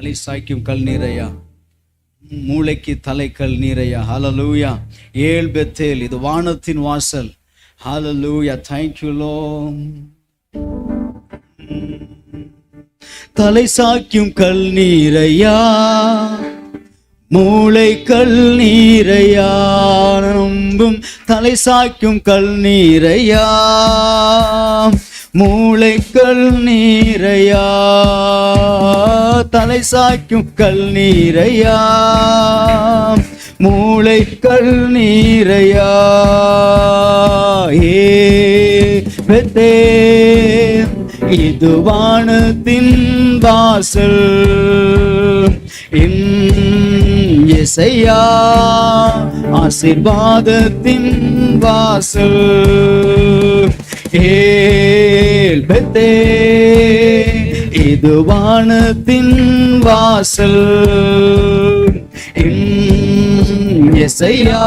தலை சாய்க்கும் கல் நீரையா? மூளைக்கு தலைக்கல் நீரையா? ஹலலூயா ஏல் பெத்தேல் இது வானத்தின் வாசல். ஹலலூயா thank you தலை சாய்க்கும் கல் நீரையா? மூளை கல் நீரையா நம்பும் தலை சாய்க்கும் கல் நீரையா? மூளை கல் நீரையா? தலை சாய்க்கும் கல் நீரையா? மூளை கல் நீரையா? ஏ பெத்தே இது வானத்தின் வாசல் இசையா ஆசிர்வாதத்தின் வாசல். ஏல் பெத்தே இது வானத்தின் வாசல். எசையா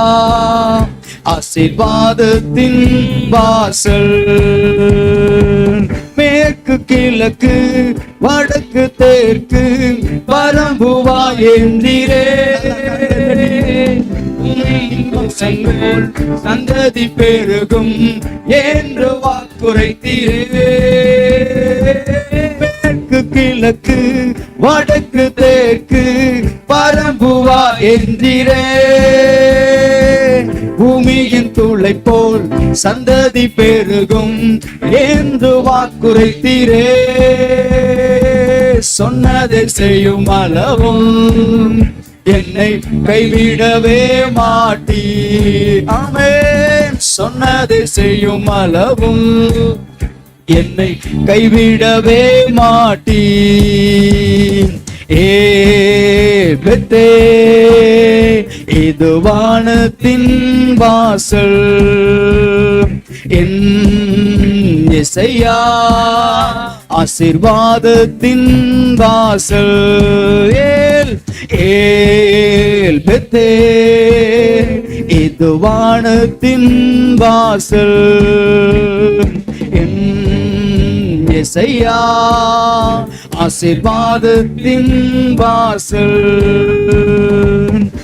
ஆசிர்வாதத்தின் வாசல். மேற்கு கிழக்கு வடக்கு தெற்கு பரம்புவா என்றிரே செங்கோல் சந்ததி பெருகும் என்று வாக்குரைத்தீரே மேற்கு கிழக்கு வடக்கு தேக்கு பரம்புவா என்றிரே பூமியின் துளை போல் சந்ததி பெருகும் என்று வாக்குரைத்தீரே சொன்னதை செய்யும் அளவும் என்னை கைவிடவே மாட்டி ஆமென். சொன்னதை செய்யும் அளவும் என்னை கைவிடவே மாட்டி ஏ பெத்தே இது வானத்தின் வாசல். என் இசையா ஆசிர்வாதத்தின் வாசல். ஏ ஏல் பெத்தே இது வானத்தின் வாசல். என் இசையா ஆசிர்வாதத்தின் வாசல்.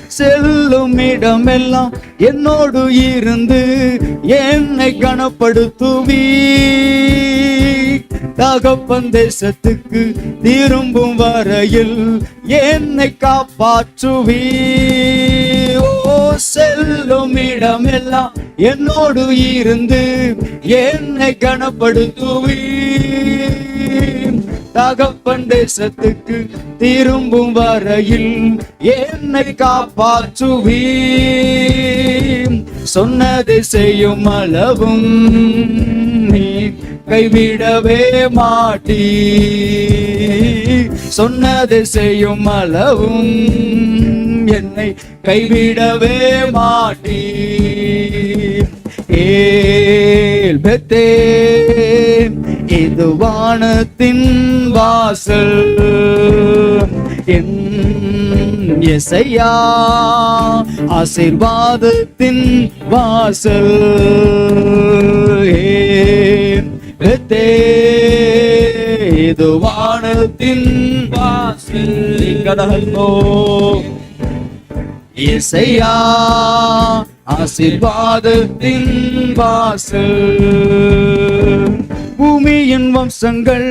செல்லும் இடமெல்லாம் என்னோடு இருந்து என்னை கனப்படுத்துவீ தகப்பன் தேசத்துக்கு திரும்பும் வரையில் என்னை காப்பாற்றுவீ ஓ செல்லும் இடமெல்லாம் என்னோடு இருந்து என்னை கனப்படுத்துவீ தகப்பன் தேசத்துக்கு திரும்பும் வரையில் என்னை காப்பாற்றுவீ சொன்னது செய்யும் அளவும் நீ கைவிடவே மாட்டி. சொன்னது செய்யும் அளவும் என்னை கைவிடவே மாட்டி. ஏல் பெத்தே இது வானத்தின் வாசல். என் எசையா ஆசிர்வாதத்தின் வாசல். ஏ பெத்தே இது வானத்தின் வாசல் கடலோ இசையா ஆசிர்வாதத்தின் வாசல். பூமியின் வம்சங்கள்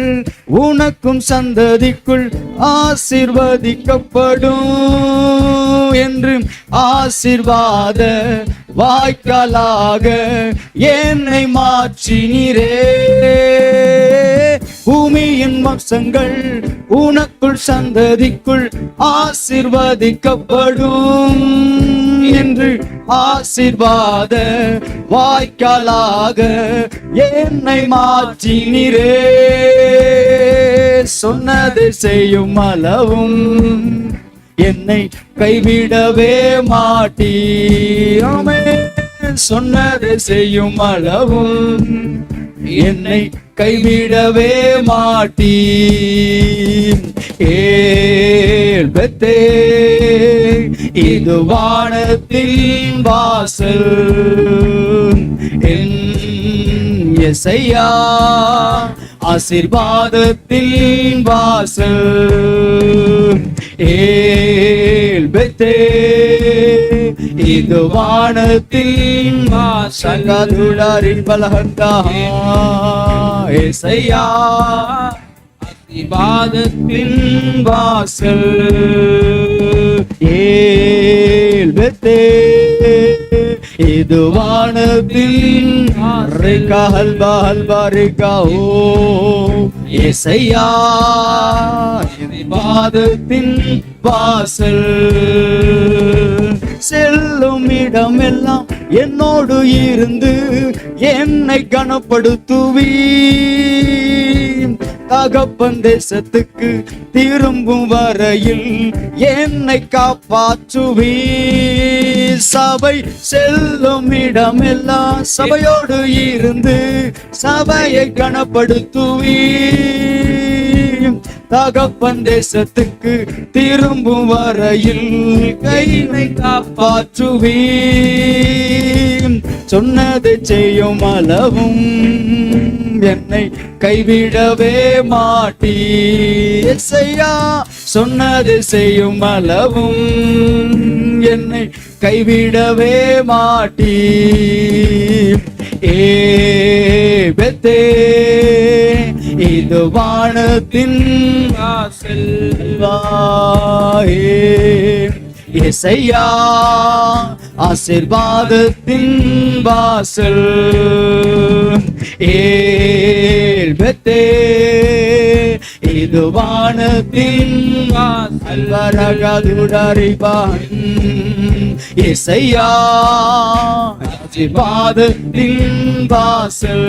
உனக்கும் சந்ததிக்குள் ஆசிர்வதிக்கப்படும் என்று ஆசிர்வாத வாய்க்காலாக என்னை மாற்றினீரே. பூமியின் வம்சங்கள் உனக்குள் சந்ததிக்குள் ஆசிர்வதிக்கப்படும் என்று ஆசிர்வாத வாய்க்காலாக என்னை மாற்றினிரே. சொன்னது செய்யும் அளவும் என்னை கைவிடவே மாட்டீ சொன்னது செய்யும் அளவும் என்னை கைவிடவே மாட்டீ ஏல் இது வானத்தின் வாசல். என் எசையா ஆசிர்வாதத்தின் வாசல். ஏல் பெத்தே இது வானத்தின் வாசகதுடாரி பலகந்தா ஏசையா இபாதத்தின் வாசல். ஏல் பெத்தே இது வானத்தில் ரிகா ஹல்பா ஹல்பா ரிகா ஓ. ஏசையா இபாதத்தின் வாசல். செல்லும் இடமெல்லாம் என்னோடு இருந்து என்னை கனப்படுத்துவீ தகப்பன் தேசத்துக்கு திரும்பும் வரையில் என்னை காப்பாற்றுவீ சபை செல்லும் இடமெல்லாம் சபையோடு இருந்து சபையை கனப்படுத்துவீ தகப்பன் தேசத்துக்கு திரும்பும் வரையில் கைமை காப்பாற்றுவீ சொன்னது செய்யும் அளவும் என்னை கைவிடவே மாட்டீ எஸ்ஐயா சொன்னது செய்யும் அளவும் என்னை கைவிடவே மாட்டீ ஏ இது வானத்தின் வாசல் இசையா ஆசிர்வாதத்தின் வாசல். ஏல் இது வானத்தின் வாசல் வரகதுடரிபான் இசையா ஆசிர்வாதத்தின் வாசல்.